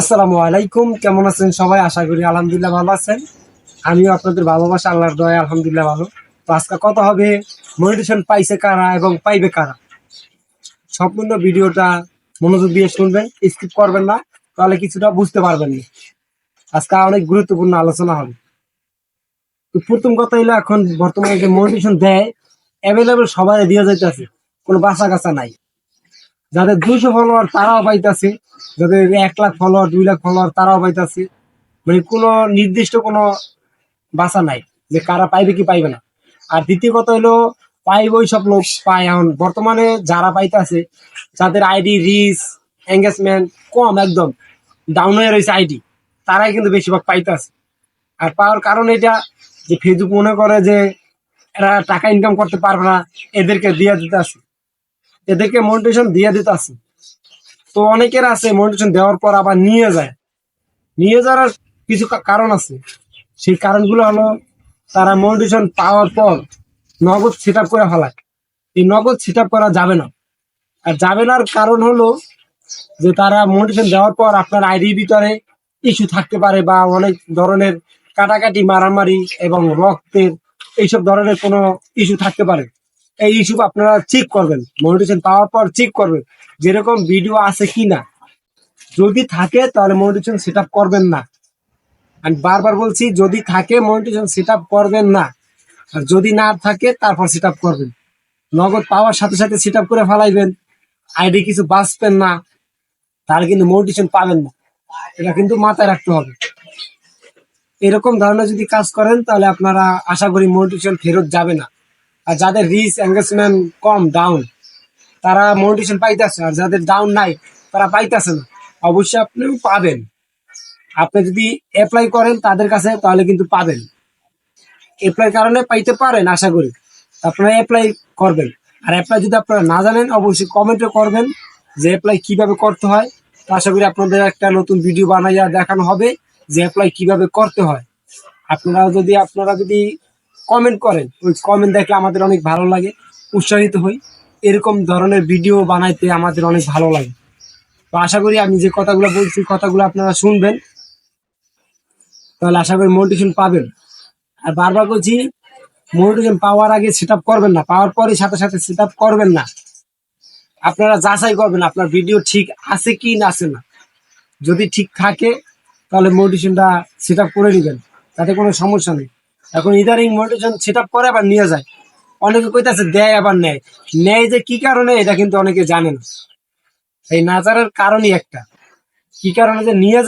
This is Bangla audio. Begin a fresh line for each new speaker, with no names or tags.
আসসালামু আলাইকুম, কেমন আছেন সবাই? আশা করি আলহামদুলিল্লাহ ভালো আছেন। আমিও আপনাদের ভালোবাসা আল্লাহর দয়া আলহামদুলিল্লাহ ভালো। তো আজকে কথা হবে মোটিভেশন পাইছে কারা এবং পাইবে কারা? সম্পূর্ণ ভিডিওটা মনোযোগ দিয়ে শুনবেন স্কিপ করবেন না, তাহলে কিছুটা বুঝতে পারবেন না। আজকে অনেক গুরুত্বপূর্ণ আলোচনা হবে। তো প্রথম কথা হলো, এখন বর্তমানে যে মোটিভেশন দেয় অ্যাভেলেবেল সবাই দিয়ে যাইতেছে, কোনো বাসা কাছা নাই। যাদের দুশো ফলোয়ার তারাও পাইতাছে, যাদের এক লাখ ফলোয়ার দুই লাখ ফলোয়ার তারাও পাইতাছে। মানে কোনো নির্দিষ্ট কোনো বাসা নাই যে কারা পাইবে কি পাইবে না। আর দ্বিতীয় কথা হলো, পাইব ওই সব লোক পায় এখন। বর্তমানে যারা পাইতাছে, যাদের আইডি রিচ এঙ্গেজমেন্ট কম একদম ডাউন হয়ে রয়েছে আইডি তারাই কিন্তু বেশিরভাগ পাইতাছে। আর পাওয়ার কারণ এটা যে ফেসবুক মনে করে যে এরা টাকা ইনকাম করতে পারবে না, এদেরকে দিয়ে দিতে আসে এদেরকে মোটিভেশন দিয়ে দিতে আসে তো অনেকের আছে মোটিভেশন দেওয়ার পর আবার নিয়ে যায়। নিয়ে যাওয়ার কিছু কারণ আছে। সেই কারণগুলো হলো তারা মোটিভেশন পাওয়ার পর নগদ সেট করে ফেলায়। এই নগদ সেট করা যাবে না। আর যাবে নার কারণ হলো যে তারা মোটিভেশন দেওয়ার পর আপনার আইডির ভিতরে ইস্যু থাকতে পারে বা অনেক ধরনের কাটাকাটি, মারামারি এবং রক্তের এইসব ধরনের কোনো ইস্যু থাকতে পারে। এই ইস্যু আপনারা চেক করবেন। মোটিভেশন পাওয়ার পর চেক করবেন যেরকম ভিডিও আছে কি না যদি থাকে, তাহলে মোটিভেশন সেট করবেন না। আমি বারবার বলছি, যদি থাকে মোটিভেশন সেট করবেন না। আর যদি না থাকে, তারপর সেট করবেন। নগদ পাওয়ার সাথে সাথে সেট করে ফেলাইবেন। আইডি কিছু বাঁচবেন না। তাহলে কিন্তু মোটিভেশন পাবেন না। এটা কিন্তু মাথায় রাখতে হবে। এরকম ধরনের যদি কাজ করেন, তাহলে আপনারা আশা করি মোটিভেশন ফেরত যাবে না। আর যাদের রিচ এঙ্গেজমেন্ট কম ডাউন তারা মোটিভেশন পাইতেছে, আর যাদের ডাউন নাই, তারা পাইতেছে না। অবশ্যই আপনিও পাবেন। আপনি যদি অ্যাপ্লাই করেন তাদের কাছে, তাহলে কিন্তু পাবেন। অ্যাপ্লাই কারণে পাইতে পারেন, আশা করি। আপনারা অ্যাপ্লাই করবেন। আর অ্যাপ্লাই যদি আপনারা না জানেন, অবশ্যই কমেন্টে করবেন যে অ্যাপ্লাই কীভাবে করতে হয়। তো আশা করি আপনাদের একটা নতুন ভিডিও বানাইয়া দেখানো হবে যে অ্যাপ্লাই কীভাবে করতে হয়। আপনারা যদি আপনারা যদি কমেন্ট করেন। ওই কমেন্ট দেখে আমাদের অনেক ভালো লাগে, উৎসাহিত হই। এরকম ধরনের ভিডিও বানাইতে আমাদের অনেক ভালো লাগে। তো আশা করি আমি যে কথাগুলো বলছি, কথাগুলো আপনারা শুনবেন। তাহলে আশা করি মোটিভেশন পাবেন। আর বারবার বলছি মোটিভেশন পাওয়ার আগে সেট করবেন না। পাওয়ার পরে সাথে সাথে সেট করবেন না। আপনারা যাচাই করবেন আপনার ভিডিও ঠিক আছে কি না আছে না। যদি ঠিক থাকে, তাহলে মোটিভেশনটা সেট করে নেবেন। তাতে কোনো সমস্যা নেই। এখন ইদারিং মোটিভেশন সেট আপ করে আবার নিয়ে যায়। অনেকে কইতাছে দেয়, আবার নেয়। নেয় যে কি কারণে, এটা কিন্তু অনেকে জানে না। এই না জানার কারণই একটা। কি কারণে যে নিয়ে